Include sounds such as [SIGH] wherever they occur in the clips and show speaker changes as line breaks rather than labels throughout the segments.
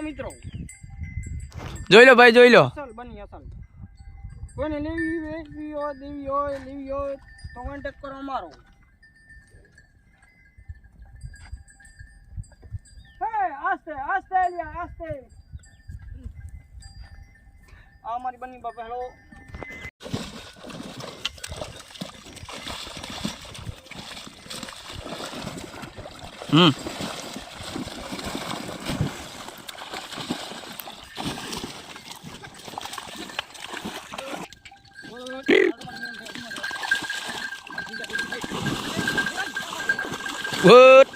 મિત્રો.
જોઈ લો ભાઈ જોઈ લો.
અસલ બની અસલ. કોઈને લેવી વેચવી હોય દેવી હોય લેવી હોય તો કોન્ટેક કરો અમારો. હે આસ્તે આસ્તે લ્યા આસ્તે. આ મારી બની બાપા hello.
Hmm. Good.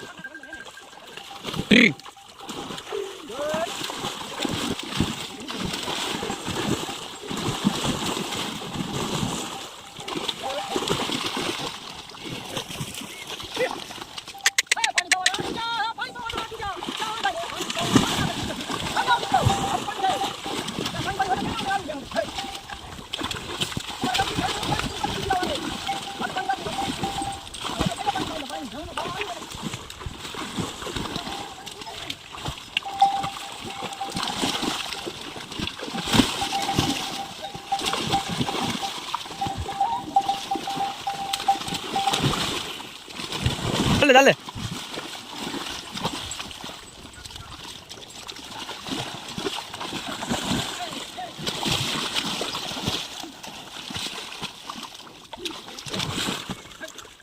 Dale, dale.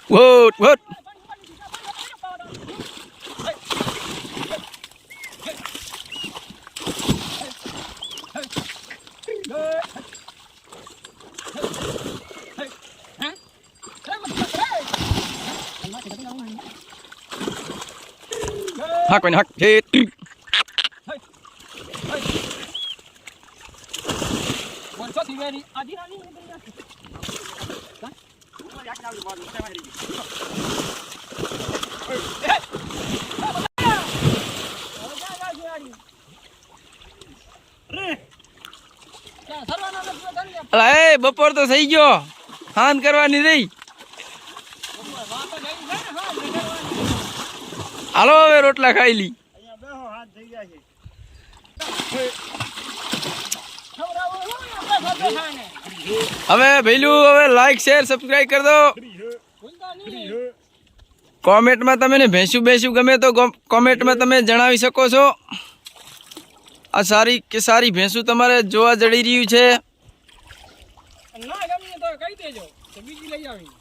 Whoa, what?
આવી બોલ તે મારી
અલા એ બપોર તો થઈ ગયો. હાન કરવાની રહી. હાલો હવે રોટલા ખાઈ લી. હવે ભઈલું હવે લાઈક શેર સબસ્ક્રાઈબ કરી દો. કોમેન્ટમાં તમે ભેંસું ભેંસું ગમે તો કોમેન્ટમાં તમે જણાવી શકો છો. આ સારી કે સારી ભેંસું તમારે જોવા જડી રહ્યું છે.
ના ગમે તો કહી દેજો બીજી લઈ આવી.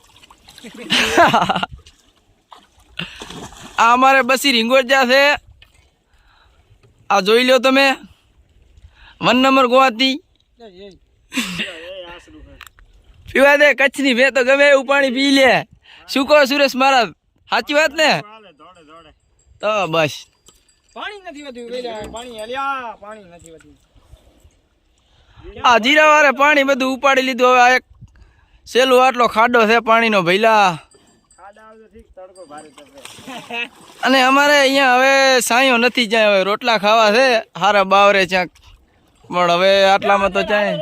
[LAUGHS]
આ અમારે બસી રીંગોજા છે આ જોઈ લો તમે. વન નંબર ગોવાતી પીવા દે કચ્છની ભે તો ગમે એવું પાણી પી લે. શું કહો સુરેશ મહારાજ? સાચી વાત ને? તો બસ.
પાણી નથી વધ્યું પાણી હલ્યા પાણી નથી વધ્યું.
આ જીરા વાળે પાણી બધું ઉપાડી લીધું. હવે એક સેલું આટલો ખાડો છે પાણીનો ભઈલા. અને અમારે અહીંયા હવે સાયો નથી જાય હવે રોટલા ખાવા છે હારા બાવરે ક્યાંક. પણ હવે આટલામાં તો ચાય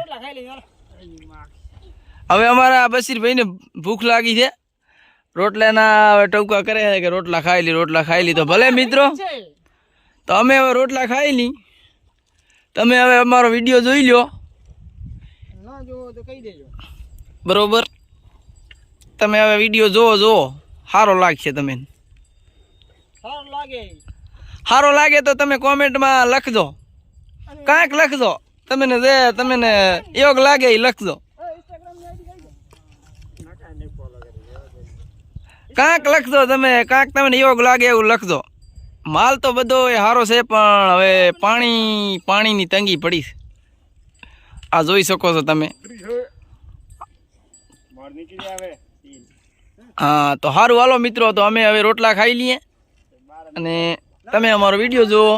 હવે અમારા બસીરભાઈને ભૂખ લાગી છે. રોટલાના હવે ટૂંકા કરે છે કે રોટલા ખાઈ લી રોટલા ખાઈ લી. તો ભલે મિત્રો તો અમે હવે રોટલા ખાઈ લી. તમે હવે અમારો વીડિયો જોઈ લો
ના જોવો તો કહી દેજો.
બરોબર? તમે હવે વીડિયો જોવો જોવો. સારો લાગશે તમે
સારું લાગે.
સારો લાગે તો તમે કોમેન્ટમાં લખજો. કાંઈક લખજો. તમને જે તમને યોગ લાગે એ લખજો. કાંઈક લખજો તમે કાંક તમને યોગ લાગે એવું લખજો. માલ તો બધો એ સારો છે પણ હવે પાણી પાણીની તંગી પડી છે. આ જોઈ શકો છો તમે. હા, તો સારું હાલો મિત્રો, તો અમે હવે રોટલા ખાઈ લઈએ. અને તમે અમારો વીડિયો જુઓ.